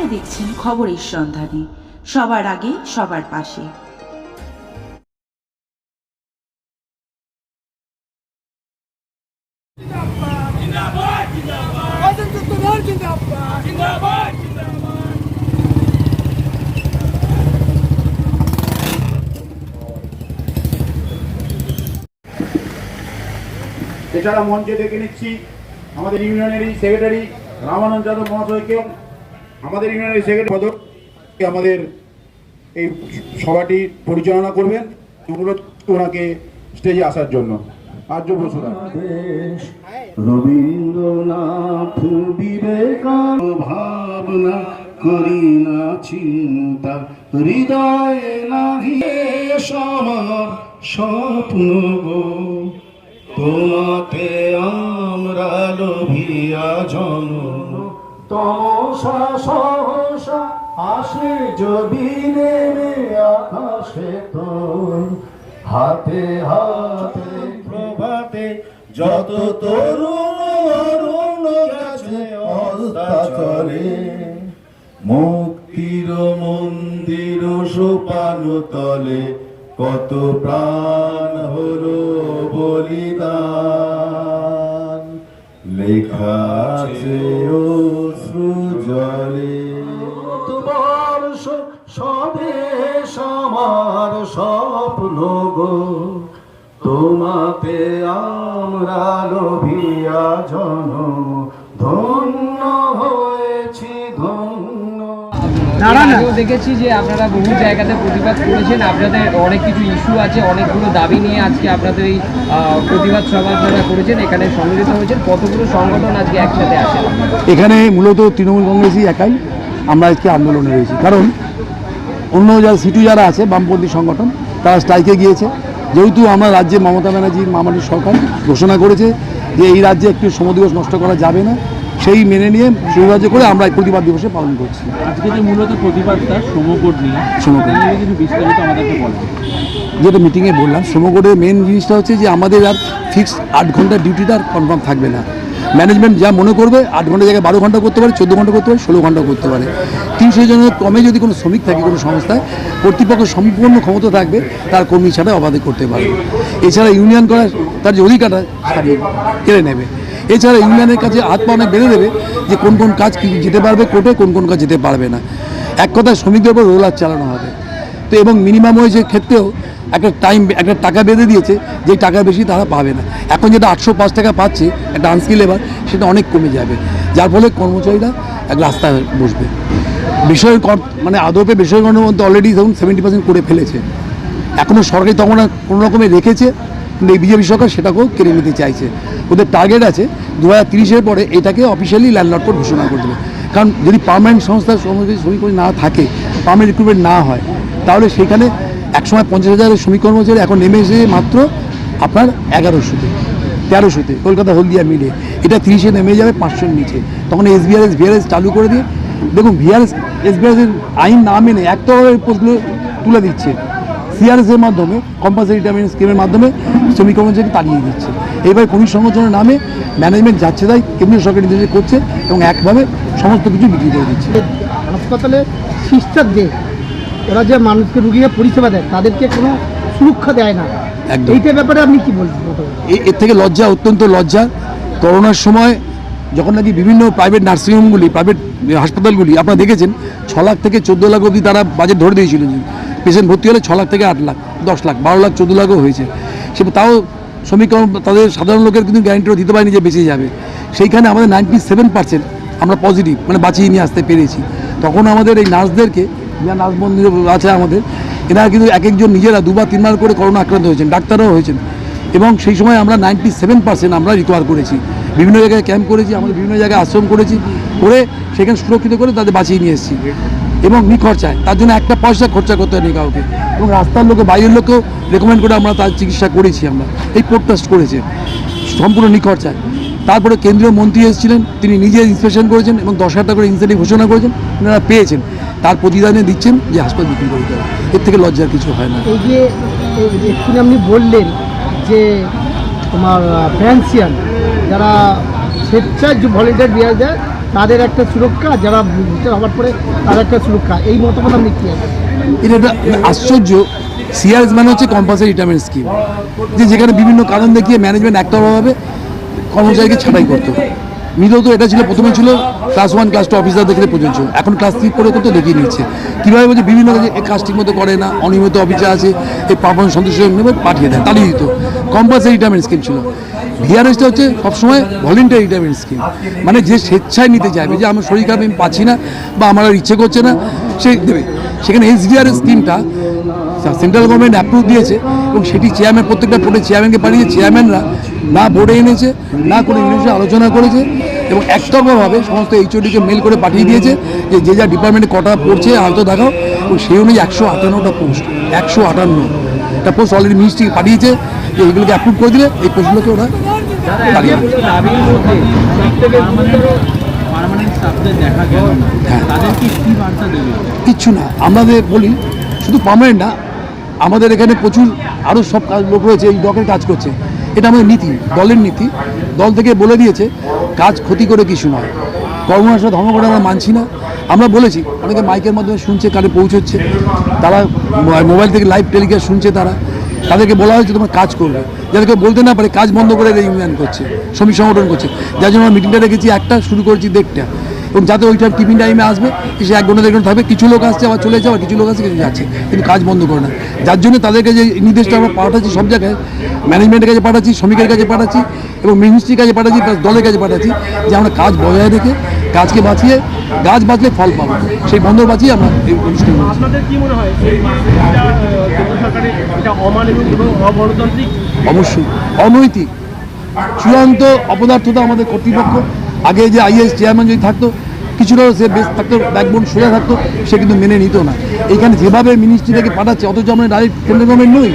আপনারা দেখছেন খবরের সন্ধানে। সবার আগে, সবার পাশে। এছাড়া মঞ্চে ডেকে নিচ্ছি আমাদের ইউনিয়নেরই সেক্রেটারি রামানন্দ যাদব মহাশয়কে আমাদের ইউনিয়নের সেক্রেটারি পদক আমাদের এই সভাটি পরিচালনা করবেন অনুরোধ ওনাকে স্টেজে আসার জন্য। আর্য বসুরা রবীন্দ্রনাথ বিবেকান ভাবনা করি না চিন্তা, হৃদয়ে নাহি আমার স্বপ্ন গো। তোমাতে আমরা লোভিয়া জন্ম তমসা, সহসা, আসে যদি নেমে আকাশে তোর হাতে হাতে, প্রভাতে যত তরুণ অরুণ গেছে অস্তাচলে মুক্তির মন্দির সোপান তলে কত প্রাণ হলো বলিদান। লেখা আছে অশ্রু জলে বর্ষ স্বদেশ আমার স্বপ্ন গো। তোমাতে আমরা লোভিয়া জনম। এর দেখেছি যে আপনারা বহু জায়গাতে প্রতিবাদ করেছেন। আপনাদের অনেক কিছু ইস্যু আছে অনেকগুলো দাবি নিয়ে আজকে আপনাদের এই প্রতিবাদ সভা আপনারা করেছেন এখানে সম্মিলিত হয়েছেন। কতগুলো সংগঠন আজকে একসাথে আসেন এখানে মূলত তৃণমূল কংগ্রেসই একাই আমরা আজকে আন্দোলনে রয়েছি। কারণ অন্য যারা সিটু যারা আছে বামপন্থী সংগঠন তারা স্ট্রাইকে গিয়েছে। যেহেতু আমরা রাজ্যে মমতা ব্যানার্জি মামাটির সরকার ঘোষণা করেছে যে এই রাজ্যে একটি শ্রম দিবস নষ্ট করা যাবে না সেই মেনে নিয়ে সুবিধার্য করে আমরা এই প্রতিবাদ দিবসে পালন করছি। আজকে যে মূলত প্রতিবাদটা শ্রমকোট নিয়ে শ্রমকোট। নিয়ে কিছু বিস্তারিত আমাদেরকে বলেন যেটা মিটিংয়ে বললাম শ্রমকোটের মেন জিনিসটা হচ্ছে যে আমাদের আর ফিক্স আট ঘণ্টার ডিউটিটা আর কনফার্ম থাকবে না। ম্যানেজমেন্ট যা মনে করবে আট ঘণ্টা জায়গায় বারো ঘণ্টা করতে পারে চোদ্দ ঘণ্টা করতে পারে ষোলো ঘণ্টা করতে পারে। তিনশো জনের কমে যদি কোনো শ্রমিক থাকে কোনো সংস্থায় কর্তৃপক্ষ সম্পূর্ণ ক্ষমতা থাকবে তার কর্মী ছাড়া অবাধে করতে পারবে। এছাড়া ইউনিয়ন করার তার যে অধিকারটা কেড়ে নেবে। এছাড়া ইউনিয়নের কাছে হাত পা অনেক বেঁধে দেবে যে কোন কোন কাজ যেতে পারবে কোর্টে, কোন কোন কাজ যেতে পারবে না। এক কথায় শ্রমিকদের উপর রোলার চালানো হবে। তো এবং মিনিমাম ওয়েজের ক্ষেত্রেও একটা টাইম একটা টাকা বেঁধে দিয়েছে, যে টাকা বেশি তারা পাবে না। এখন যেটা আটশো পাঁচ টাকা পাচ্ছে, একটা আনস্কিল লেবার সেটা অনেক কমে যাবে। যার ফলে কর্মচারীরা এক রাস্তায় বসবে। বিষয় মানে আদপে বেসরকারের মধ্যে অলরেডি ধরুন সেভেন্টি পার্সেন্ট করে ফেলেছে। এখনও সরকারি তখন কোনো রকমে রেখেছে কিন্তু এই বিজেপি সরকার সেটাকেও কেড়ে নিতে চাইছে। ওদের টার্গেট আছে দু হাজার পরে এটাকে অফিসিয়ালি ল্যান্ডলর্ড কোড ঘোষণা করে দেবে। কারণ যদি পার্মানেন্ট সংস্থার শ্রমিক না থাকে পার্মানেন্ট রিক্রুটমেন্ট না হয়, তাহলে সেখানে একসময় পঞ্চাশ হাজারের শ্রমিক কর্মচারী এখন নেমে এসে মাত্র আপনার এগারোশোতে, তেরোশোতে, কলকাতা হলদিয়া মিলে। এটা তিরিশে নেমে যাবে, পাঁচশোর নিচে। তখন এসবিআরএস ভিআরএস চালু করে দিয়ে, দেখুন ভিআরএস এসবিআরএস আইন না মেনে একটা পোস্টগুলো তুলে দিচ্ছে। সিআরএস এর মাধ্যমে কম্পালসারি রিটায়ারমেন্ট স্কিমের মাধ্যমে শ্রমিক কর্মচারীকে তাড়িয়ে দিচ্ছে। এবার কর্মী সংগঠনের নামে ম্যানেজমেন্ট যাচ্ছে তাই কেন্দ্রীয় সরকার নির্দেশ করছে এবং একভাবে সমস্ত কিছু বিক্রি করে দিচ্ছে। হাসপাতালে সিস্টার যে ওরা যে মানুষকে রুগীকে পরিষেবা দেয় তাদেরকে কোনো সুরক্ষা দেয় না। এইটার ব্যাপারে আপনি কি বলবেন? এ- এর থেকে লজ্জা অত্যন্ত লজ্জা। করোনার সময় যখন নাকি বিভিন্ন প্রাইভেট নার্সিংহোমগুলি প্রাইভেট হাসপাতালগুলি, আপনারা দেখেছেন ছ লাখ থেকে চোদ্দ লাখ অবধি তারা বাজেট ধরে দিয়েছিল পেশেন্ট ভর্তি হলে ছ লাখ থেকে আট লাখ, দশ লাখ, বারো লাখ, চোদ্দ লাখও হয়েছে। সে তাও শ্রমিক তাদের সাধারণ লোকের কিন্তু গ্যারান্টিও দিতে পারেনি যে বেঁচে যাবে। সেইখানে আমাদের নাইনটি সেভেন পার্সেন্ট আমরা পজিটিভ মানে বাঁচিয়ে নিয়ে আসতে পেরেছি। তখন আমাদের এই নার্সদেরকে, যা নার্স বন্ধু আছে আমাদের, এনারা কিন্তু এক একজন নিজেরা দুবার, তিনবার করে করোনা আক্রান্ত হয়েছেন, ডাক্তারও হয়েছেন। এবং সেই সময় আমরা নাইনটি সেভেন পার্সেন্ট আমরা রিকভার করেছি। বিভিন্ন জায়গায় ক্যাম্প করেছি, আমাদের বিভিন্ন জায়গায় আশ্রম করেছি, করে সেখানে সুরক্ষিত করে তাদের বাঁচিয়ে নিয়ে এসেছি। এবং নিখরচায় তার জন্য একটা পয়সা খরচা করতে হয়নি কাউকে। এবং রাস্তার লোকে, বাইরের লোকেও রেকমেন্ড করে আমরা তার চিকিৎসা করেছি আমরা। এই পোডকাস্ট করেছে। সম্পূর্ণ নিখরচায় তারপরে কেন্দ্রীয় মন্ত্রী এসেছিলেন, তিনি নিজে ইন্সপেকশন করেছেন এবং দশ হাজার টাকা করে ইনসেন্টিভ ঘোষণা করেছেন। ওনারা পেয়েছেন। তার প্রতিদানে দিচ্ছেন যে হাসপাতাল বিক্রি করে দেওয়া এর থেকে লজ্জার কিছু হয় না। এই যে আপনি বললেন যে তোমার ফ্যান্সিয়ান যারা স্বেচ্ছায় যে ভলেন্টিয়ার দেওয়া যায়, তাদের একটা সুরক্ষা, যারা রিটায়ার হওয়ার পরে তাদের একটা সুরক্ষা। এই মতামত আপনি কি এটা একটা আশ্চর্য সিআরএস মানে হচ্ছে কম্পালসারি রিটায়ারমেন্ট স্কিম যে যেখানে বিভিন্ন কারণ দেখিয়ে ম্যানেজমেন্ট একটা একতরফাভাবে কর্মচারীকে ছাঁটাই করতো। মূলত এটা ছিল, প্রথমে ছিল class one class two officer দেখলে প্রযোজ্য এখন ক্লাস থ্রি করে করতে দেখিয়ে নিচ্ছে। কীভাবে বলছে, বিভিন্ন কাজে কাজ ঠিক মতো করে না, অনিয়মিত অফিসার আছে এই পারফরমেন্স সন্তুষ্ট পাঠিয়ে দেয় তাড়িয়ে দিত কম্পালসারি রিটায়ারমেন্ট স্কিম ছিল। ভিআরএসটা হচ্ছে সবসময় ভলেন্টারি রিটায়ারমেন্ট স্কিম মানে যে স্বেচ্ছায় নিতে চাইবে, যে আমার শরীর খারাপ, আমি পাচ্ছি না বা আমার আর ইচ্ছে করছে না, সে দেবে। সেখানে এসডিআরএস স্কিমটা সেন্ট্রাল গভর্নমেন্ট অ্যাপ্রুভ দিয়েছে এবং সেটি চেয়ারম্যান প্রত্যেকটা বোর্ডে চেয়ারম্যানকে পাঠিয়ে চেয়ারম্যানরা না বোর্ডে এনেছে, না কোনো ইউনিভার্সিটি আলোচনা করেছে এবং একতরফাভাবে সমস্ত এইচওডিকে মেল করে পাঠিয়ে দিয়েছে যে যে যা ডিপার্টমেন্টে কটা পড়ছে হয়তো দেখাও। এবং সেই অনুযায়ী একশো আটান্নটা পোস্ট একশো আটান্ন। পোস্ট অলরেডি মিনিস্ট্রিকে পাঠিয়েছে যে এগুলোকে অ্যাপ্রুভ করে দিলে, এই পোস্টগুলোকে ওরা হ্যাঁ। কিচ্ছু না। আমাদের বলি শুধু পার্মানেন্ট না আমাদের এখানে প্রচুর আরও সব কাজ লোক রয়েছে এই ডকের কাজ করছে। এটা আমাদের নীতি দলের নীতি। দল থেকে বলে দিয়েছে কাজ ক্ষতি করে কিছু নয়। কর্মনাশা ধর্ম করে আমরা মানছি না। আমরা বলেছি অনেকে মাইকের মাধ্যমে শুনছে কারে পৌঁছচ্ছে। তারা মোবাইল থেকে লাইভ টেলিকাস্ট শুনছে তারা। তাদেরকে বলা হয়েছে তোমার কাজ করবে। যাদেরকে বলতে না পারে কাজ বন্ধ করে ইউনিয়ন করছে, শ্রমিক সংগঠন করছে। যার জন্য মিটিংটা রেখেছি, একটা শুরু করেছি দেড়টা। এবং যাতে ওই টাইম টিফিন টাইমে আসবে, এসে এক ঘণ্টা, দেড় ঘণ্টা থাকবে। কিছু লোক আসছে, আবার চলে যাচ্ছে, আবার কিছু লোক আসছে, কিছু যাচ্ছে। কিন্তু কাজ বন্ধ করে না। যার জন্য তাদেরকে যে নির্দেশটা আমরা পাঠাচ্ছি সব জায়গায় ম্যানেজমেন্টের কাছে পাঠাচ্ছি, শ্রমিকের কাছে পাঠাচ্ছি, এবং মিনিস্ট্রির কাছে পাঠাচ্ছি দলের কাছে পাঠাচ্ছি, যে আমরা কাজ বজায় রেখে কাজকে বাঁচিয়ে গাছ বাঁচলে ফল পাবো। সেই বন্ধ বাঁচিয়ে আমরা এই অনুষ্ঠান আপনাদের কি মনে হয় অবশ্যই। অনৈতিক। চূড়ান্ত অপদার্থতা আমাদের কর্তৃপক্ষ। আগে যে আইএস চেয়ারম্যান যদি থাকতো কিছুটা সে বেশ থাকতো ব্যাকবোন সোজা থাকতো সে কিন্তু মেনে নিত না। এখানে যেভাবে মিনিস্ট্রি থেকে পাঠাচ্ছে অথচ আমরা ডাইরেক্ট সেন্ট্রাল গভর্নমেন্ট নই।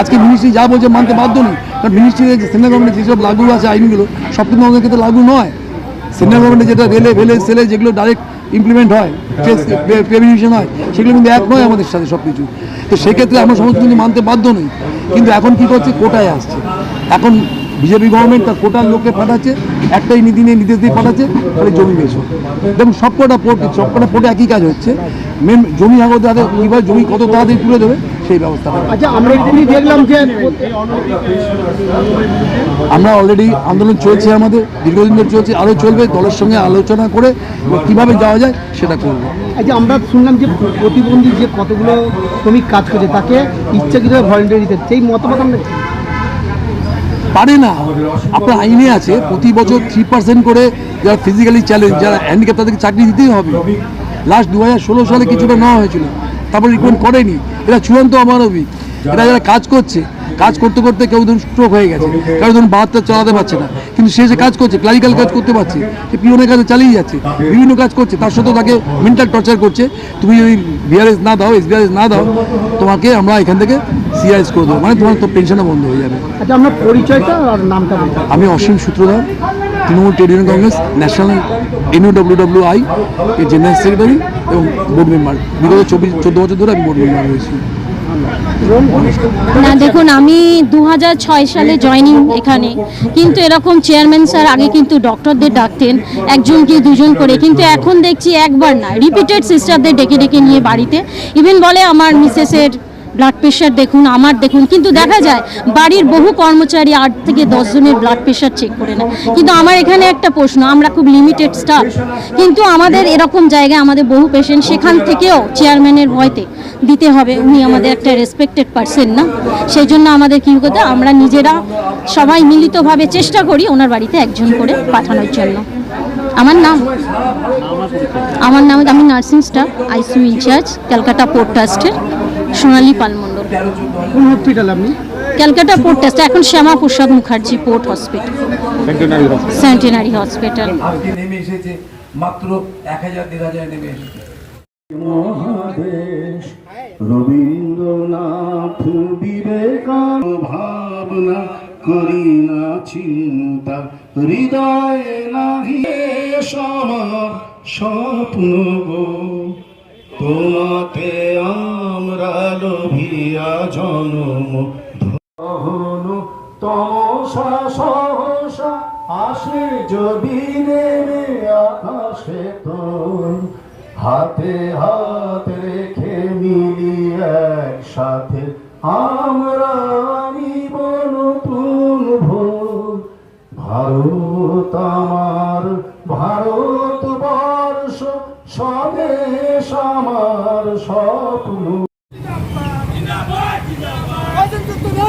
আজকে মিনিস্ট্রি যা বলছে মানতে বাধ্য নেই। কারণ মিনিস্ট্রি যে সেন্ট্রাল গভর্নমেন্ট যেসব লাগু আছে আইনগুলো সব কিন্তু আমাদের ক্ষেত্রে লাগু নয়। সেন্ট্রাল গভর্নমেন্টে যেটা রেলে ভেলে সেলে যেগুলো ডাইরেক্ট ইমপ্লিমেন্ট হয় প্রেভিনিউশন হয়। সেগুলো কিন্তু এক নয় আমাদের সাথে সব কিছু তো সেক্ষেত্রে আমরা সমস্ত কিন্তু মানতে বাধ্য নই। কিন্তু এখন কী করছে? কোটায় আসছে। এখন বিজেপি গভর্নমেন্ট তার কোটার লোককে পাঠাচ্ছে একটাই নীতি নিয়ে নির্দেশ দিয়ে পাঠাচ্ছে তাহলে জমি বেশো দেখুন সবকটা পোর্ট সবকটা পোর্টে একই কাজ হচ্ছে। মেন জমি আগত তাদের কীভাবে জমি কত তাড়াতাড়ি তুলে দেবে সেই ব্যবস্থা আচ্ছা আমরা দেখলাম যে আমরা অলরেডি আন্দোলন চলছে আমাদের দীর্ঘদিন ধরে চলছে আরও চলবে দলের সঙ্গে আলোচনা করে কীভাবে যাওয়া যায় সেটা করব। আচ্ছা আমরা শুনলাম যে প্রতিবন্ধী যে কতগুলো শ্রমিক কাজ করছে তাকে ইচ্ছাকৃতভাবে ভলেন্টারি দিতে সেই মতামত আমরা? পারে না। আপনার আইনে আছে, প্রতি বছর থ্রি পার্সেন্ট করে যারা ফিজিক্যালি চ্যালেঞ্জ যারা হ্যান্ডিক্যাপ তাদেরকে চাকরি দিতেই হবে। লাস্ট দু হাজার ষোলো সালে কিছুটা নেওয়া হয়েছিল, তারপর রিকমেন্ড করেনি। এটা চূড়ান্ত অমানবিক। এটা যারা কাজ করছে, কাজ করতে করতে কেউ ধরুন স্ট্রোক হয়ে গেছে কেউ ধরুন বাহাত্তর চালাতে পারছে না, কিন্তু সে যে কাজ করছে ক্লারিক্যাল কাজ করতে পারছে, সে পিওনের কাজে চালিয়ে যাচ্ছে, বিভিন্ন কাজ করছে, তার সত্ত্বেও তাকে মেন্টাল টর্চার করছে। তুমি যদি বিআরএস না দাও এসবিআরএস না দাও, তোমাকে আমরা এখান থেকে সিআরএস করে দেবো। মানে তোমার তো পেনশনও বন্ধ হয়ে যাবে। আচ্ছা আমরা পরিচয়টা আর নামটা বলতে আমি Asim Sutradhar Trinamool trade union Congress national NUWW I এর জেনারেল সেক্রেটারি এবং বোর্ড মেম্বার বিগত চব্বিশ চোদ্দ বছর ধরে আমি বোর্ড মেম্বার রয়েছি না দেখুন আমি দু ছয় সালে জয়নিং এখানে। কিন্তু এরকম চেয়ারম্যান স্যার আগে কিন্তু ডক্টরদের ডাকতেন একজন কি দুজন করে। কিন্তু এখন দেখছি একবার না রিপিটেড সিস্টারদের ডেকে ডেকে নিয়ে বাড়িতে। ইভেন বলে আমার মিসেসের ব্লাড প্রেশার দেখুন, আমার দেখুন, কিন্তু দেখা যায় বাড়ির বহু কর্মচারী আট থেকে দশ জনের ব্লাড প্রেশার চেক করে নেয়। কিন্তু আমার এখানে একটা প্রশ্ন, আমরা খুব লিমিটেড স্টাফ কিন্তু আমাদের এরকম জায়গায় আমাদের বহু পেশেন্ট সেখান থেকেও চেয়ারম্যানের ভয়তে দিতে হবে, উনি আমাদের একটা রেসপেক্টেড পার্সন না। সেই জন্য আমাদের কী করতে আমরা নিজেরা সবাই মিলিতভাবে চেষ্টা করি ওনার বাড়িতে একজন করে পাঠানোর জন্য। আমার নাম আমার নাম, আমি nursing staff ICU incharge Calcutta port ট্রাস্টের সোনালী পালমণ্ডল কোন হসপিটাল আপনি? ক্যালকাটা পোর্ট ট্রাস্ট এখন Shyama Prasad Mukherjee port hospital. Centenary hospital আজকে নেমে এসেছে মাত্র এক হাজার দেড় হাজার নেমে এসেছে। মহাদেশ রবীন্দ্রনাথ বিবেকান ভাবনা করি না চিন্তা হৃদয়ে নাহি আমার স্বপ্ন গো। তোমাতে আমরা লোভিয়া জনম ধন তমসা সহসা আসে যদি নেমে আকাশে তোর হাতে হাত রেখে মিলি একসাথে আমরা নিব নতুন ভোর। ভারত আমার ভারতবর্ষ স্বদেশ আমার স্বপ্ন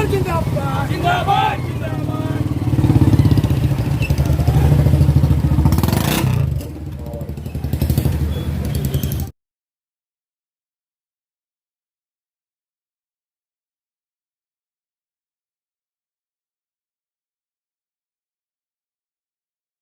Working the back! In the back!